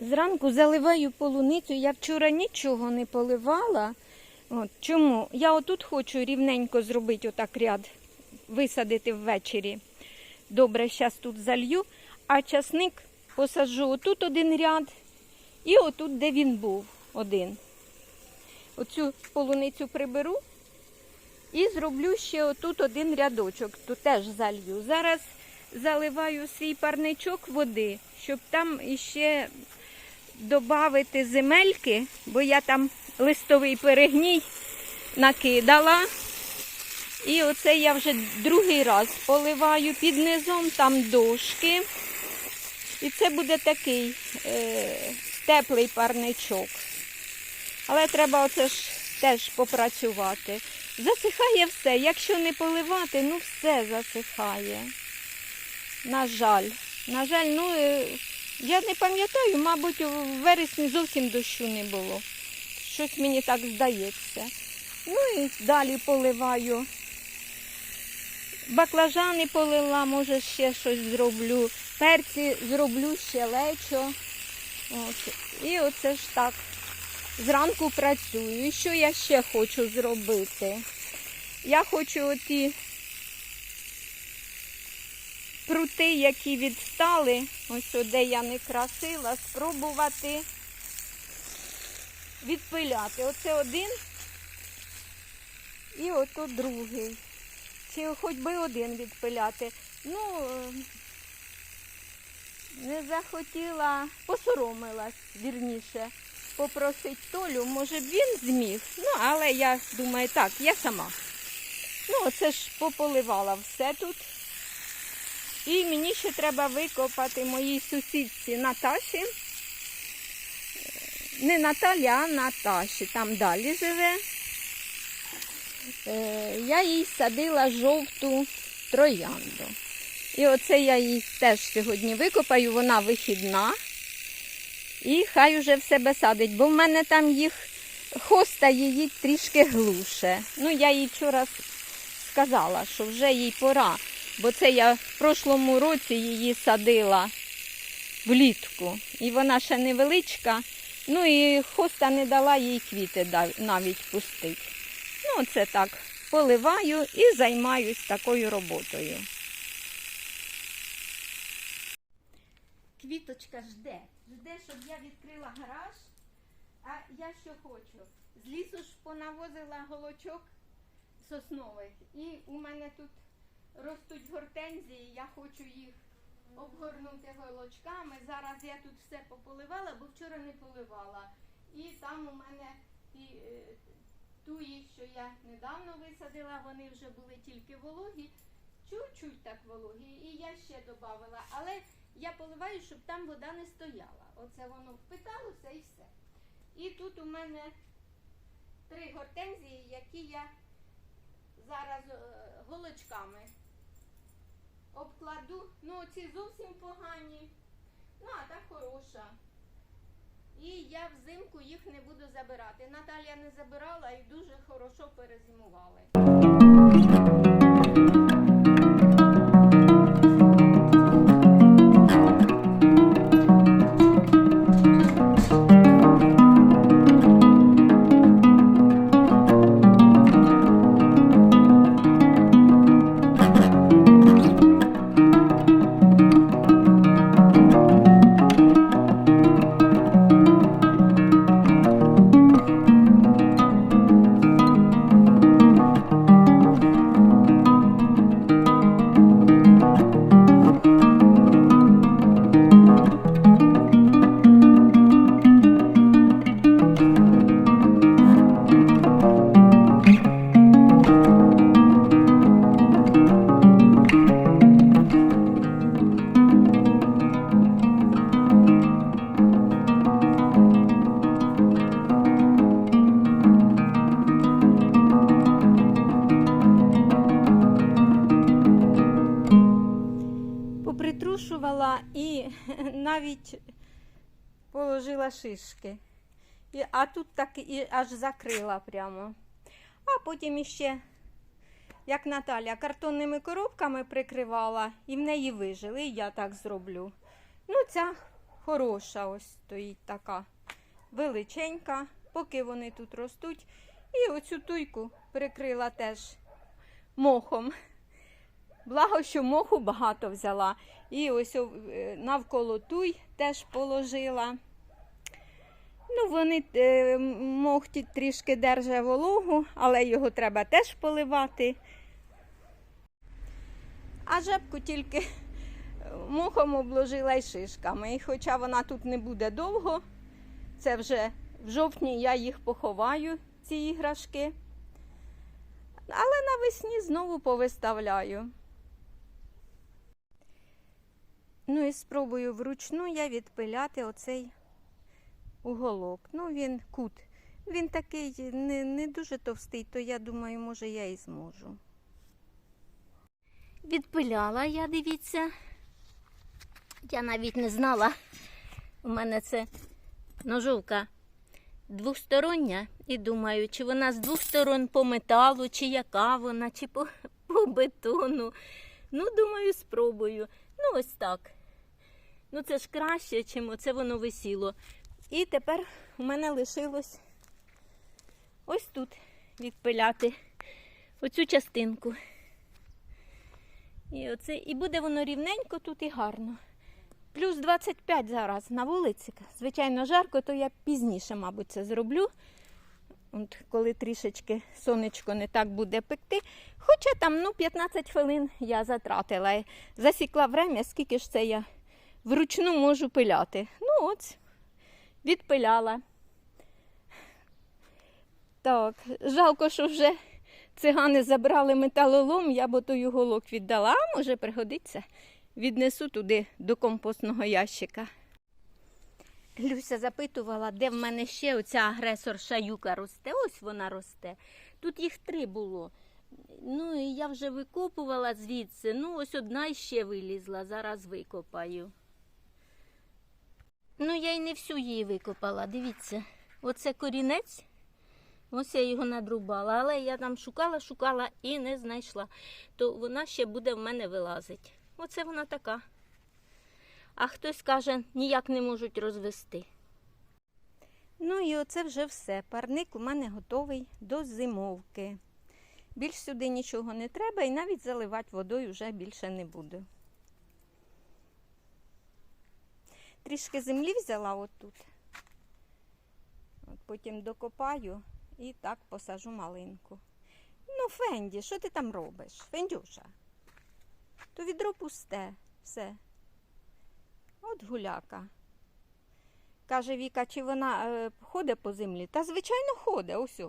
Зранку заливаю полуницю. Я вчора нічого не поливала. От, чому? Я отут хочу рівненько зробити отак ряд, висадити ввечері. Добре, зараз тут залью, а часник посаджу отут один ряд і отут, де він був, один. Оцю полуницю приберу і зроблю ще отут один рядочок, тут теж залью. Зараз заливаю свій парничок води, щоб там іще додати земельки, бо я там листовий перегній накидала. І оце я вже другий раз поливаю під низом, там дошки. І це буде такий е, теплий парничок. Але треба оце ж теж попрацювати. Засихає все. Якщо не поливати, ну все засихає. На жаль. На жаль, ну е, я не пам'ятаю, мабуть, у вересні зовсім дощу не було. Щось мені так здається. Ну і далі поливаю. Баклажани полила, може ще щось зроблю. Перці зроблю ще лечо. От. І оце ж так. Зранку працюю. І що я ще хочу зробити? Я хочу оті прути, які відстали, ось де я не красила, спробувати відпиляти. Оце один і ото другий. Чи хоч би один відпиляти. Ну, е, не захотіла, посоромилась, вірніше, попросить Толю, може б він зміг. Ну, але я думаю, так, я сама. Ну, оце ж пополивала все тут. І мені ще треба викопати моїй сусідці Наташі. Не Наталі, а Наташі. Там далі живе. Е, Я їй садила жовту троянду. І оце я їй теж сьогодні викопаю, вона вихідна. І хай уже в себе садить, бо в мене там їх хоста її трішки глуше. Ну, я їй вчора сказала, що вже їй пора. Бо це я в прошлому році її садила влітку. І вона ще невеличка. Ну і хоста не дала їй квіти навіть пустити. Ну, це так, поливаю і займаюсь такою роботою. Квіточка жде. Жде, щоб я відкрила гараж. А я що хочу? З лісу ж понавозила голочок соснових. І у мене тут ростуть гортензії, я хочу їх обгорнути голочками. Зараз я тут все пополивала, бо вчора не поливала. І там у мене і, е, туї, що я недавно висадила, вони вже були тільки вологі, чуть-чуть так вологі. І я ще додавала. Але я поливаю, щоб там вода не стояла. Оце воно впиталося і все. І тут у мене три гортензії, які я зараз е, голочками обкладу. Ну, ці зовсім погані. Ну, а та хороша. І я взимку їх не буду забирати. Наталія не забирала і дуже хорошо перезимували. І навіть положила шишки. І, а тут так і аж закрила прямо. А потім іще, як Наталя, картонними коробками прикривала і в неї вижили. І я так зроблю. Ну, ця хороша ось стоїть така величенька, поки вони тут ростуть. І оцю туйку прикрила теж мохом. Благо, що моху багато взяла. І ось е, навколо туй теж положила. Ну, вони е, мох трішки держа вологу, але його треба теж поливати. А жабку тільки е, мохом обложила й шишками. І хоча вона тут не буде довго, це вже в жовтні я їх поховаю, ці іграшки. Але навесні знову повиставляю. Ну і спробую вручну я відпиляти оцей уголок. Ну, він кут. Він такий не, не дуже товстий, то я думаю, може я і зможу. Відпиляла я, дивіться. Я навіть не знала. У мене це ножовка двостороння. І думаю, чи вона з двох сторон по металу, чи яка вона, чи по, по бетону. Ну, думаю, спробую. Ну, ось так. Ну, це ж краще, чим оце воно висіло. І тепер у мене лишилось ось тут відпиляти оцю частинку. І, оце, і буде воно рівненько тут і гарно. Плюс 25 зараз на вулиці. Звичайно, жарко, то я пізніше, мабуть, це зроблю. От, коли трішечки сонечко не так буде пекти. Хоча там ну, 15 хвилин я затратила. Засікла время, скільки ж це я вручну можу пиляти. Ну, от, відпиляла. Так, жалко, що вже цигани забрали металолом, я б той уголок віддала, а може пригодиться. Віднесу туди до компостного ящика. Люся запитувала, де в мене ще оця агресорша юка росте. Ось вона росте. Тут їх три було. Ну і я вже викопувала звідси. Ну, ось одна іще вилізла, зараз викопаю. Ну, я й не всю її викопала. Дивіться, оце корінець. Ось я його надрубала, але я там шукала, шукала і не знайшла. То вона ще буде в мене вилазити. Оце вона така. А хтось каже, ніяк не можуть розвести. Ну і оце вже все. Парник у мене готовий до зимовки. Більш сюди нічого не треба і навіть заливати водою вже більше не буду. Трішки землі взяла отут. От потім докопаю і так посажу малинку. Ну, Фенді, що ти там робиш? Фендюша. То відро пусте, все. От гуляка. Каже Віка, чи вона е, ходить по землі? Та, звичайно, ходить. Ось.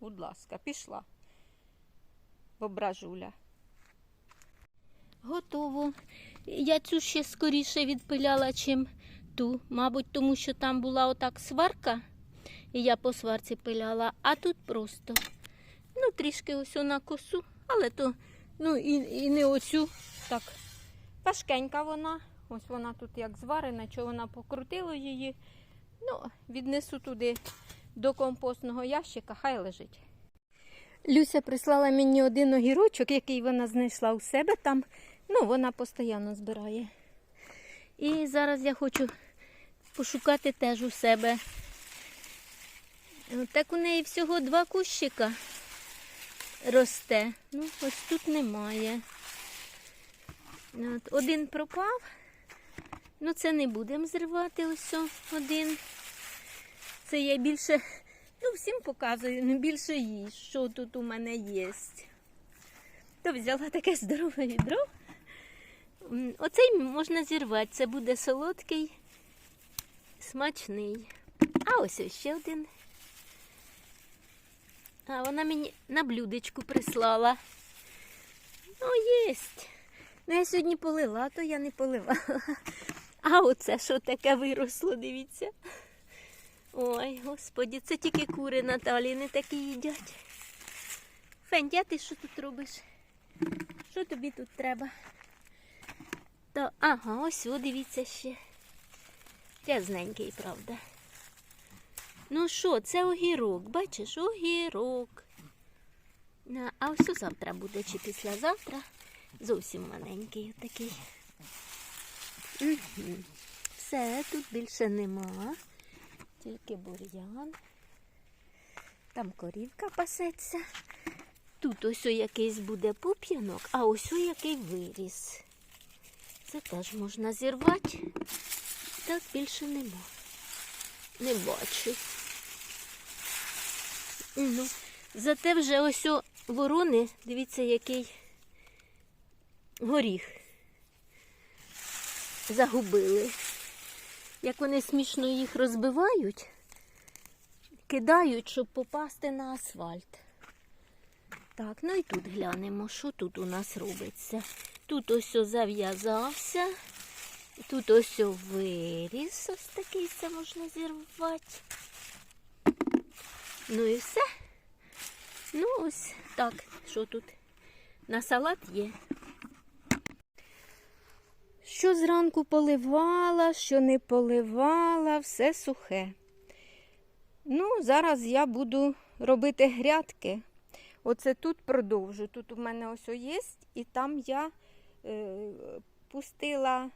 Будь ласка, пішла. Бображуля. Готово. Я цю ще скоріше відпиляла, чим ту. Мабуть, тому що там була отак сварка, і я по сварці пиляла, а тут просто. Ну, трішки ось на косу, але то, ну і, і не оцю. Так, важкенька вона. Ось вона тут як зварена, що вона покрутила її. Ну, віднесу туди до компостного ящика, хай лежить. Люся прислала мені один огірочок, який вона знайшла у себе там. Ну, вона постійно збирає. І зараз я хочу пошукати теж у себе. Так у неї всього два кущика росте. Ну, ось тут немає. От, один пропав. Ну, це не будемо зривати ось один. Це я більше, ну, всім показую, не більше їй, що тут у мене є. То взяла таке здорове відро. Оцей можна зірвати, це буде солодкий, смачний. А ось ось ще один. А вона мені на блюдечку прислала. Ну, єсть. Ну, я сьогодні полила, то я не поливала. А оце що таке виросло, дивіться. Ой, господі, це тільки кури Наталі не такі їдять. Фендя, ти що тут робиш? Що тобі тут треба? То, ага, ось о, дивіться ще. Рязненький, правда. Ну що, це огірок, бачиш, огірок. А ось завтра буде чи післязавтра. Зовсім маленький такий. все, тут більше нема. Тільки бур'ян. Там корівка пасеться. Тут ось якийсь буде пуп'янок, а ось який виріс. Це теж можна зірвати. Так більше нема. Не бачу. Ну, зате вже ось о ворони, дивіться, який горіх загубили. Як вони смішно їх розбивають, кидають, щоб попасти на асфальт. Так, ну і тут глянемо, що тут у нас робиться. Тут ось зав'язався, тут ось виріс, ось такий це можна зірвати. Ну і все. Ну, ось так, що тут? На салат є. Що зранку поливала, що не поливала, все сухе. Ну, зараз я буду робити грядки. Оце тут продовжу. Тут у мене ось є, і там я пустила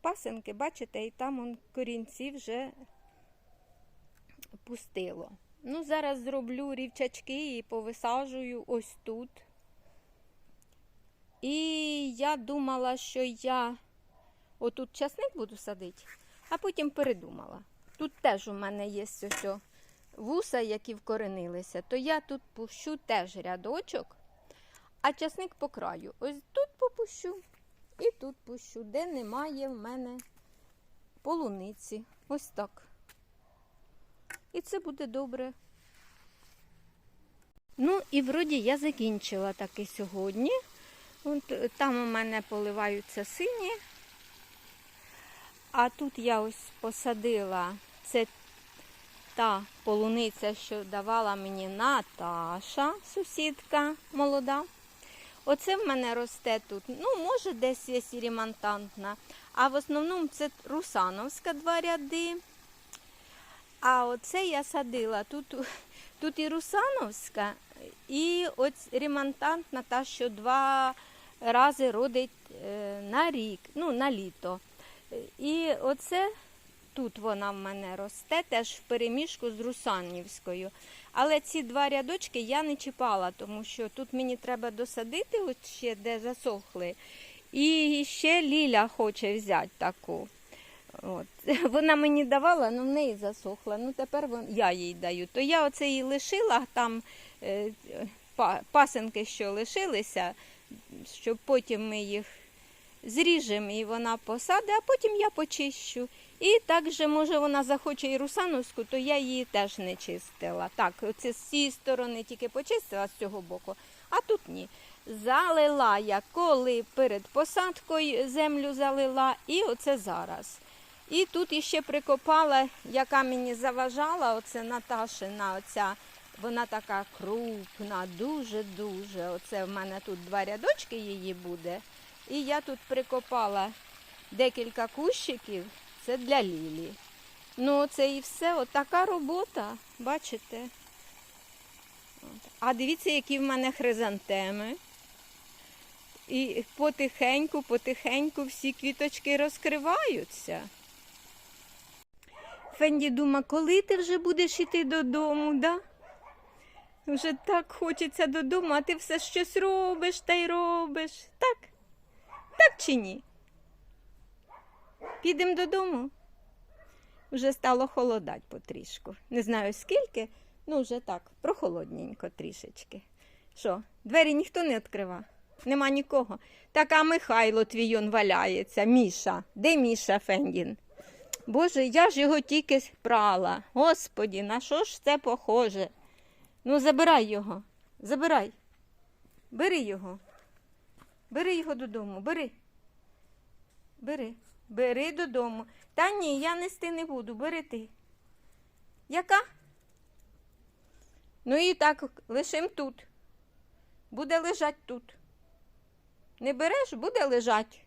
пасенки, бачите, і там он корінці вже пустило. Ну, зараз зроблю рівчачки і повисаджую ось тут. І я думала, що я отут часник буду садити, а потім передумала. Тут теж у мене є ось вуса, які вкоренилися, то я тут пущу теж рядочок, а часник по краю. Ось тут попущу і тут пущу, де немає в мене полуниці. Ось так. І це буде добре. Ну, і вроді я закінчила таки сьогодні. Е, там у мене поливаються сині. А тут я ось посадила це та полуниця, що давала мені Наташа, сусідка молода. Оце в мене росте тут. Ну, може, десь є сірімонтантна. А в основному це русановська два ряди. А оце я садила. Тут, тут і русановська, і ось ремонтантна, та, що два рази родить е, на рік, ну, на літо. І оце тут вона в мене росте, теж в переміжку з Русанівською. Але ці два рядочки я не чіпала, тому що тут мені треба досадити, от ще де засохли. І ще Ліля хоче взяти таку. От. Вона мені давала, але в неї засохла. Ну тепер я їй даю. То я оце її лишила, там е, пасенки, що лишилися, щоб потім ми їх зріжемо і вона посадить, а потім я почищу. І так же, може, вона захоче і русановську, то я її теж не чистила. Так, оце з цієї сторони тільки почистила з цього боку, а тут ні. Залила я, коли перед посадкою землю залила, і оце зараз. І тут іще прикопала, яка мені заважала, оце Наташина, оця, вона така крупна, дуже-дуже. Оце в мене тут два рядочки її буде. І я тут прикопала декілька кущиків, це для Лілі. Ну, це і все, от така робота, бачите? А дивіться, які в мене хризантеми. І потихеньку, потихеньку всі квіточки розкриваються. Фенді дума, коли ти вже будеш іти додому, да? Вже так хочеться додому, а ти все щось робиш та й робиш. Так? Так чи ні? Підемо додому. Вже стало холодать потрішку. Не знаю скільки, ну вже так, прохолодненько трішечки. Що, двері ніхто не відкрива? Нема нікого. Так, а Михайло твій он валяється, Міша. Де Міша Фендін? Боже, я ж його тільки прала. Господі, на що ж це похоже? Ну, забирай його. Забирай. Бери його. Бери його додому, бери. Бери. Бери додому. Та ні, я нести не буду, бери ти. Яка? Ну і так, лишим тут. Буде лежать тут. Не береш, буде лежать.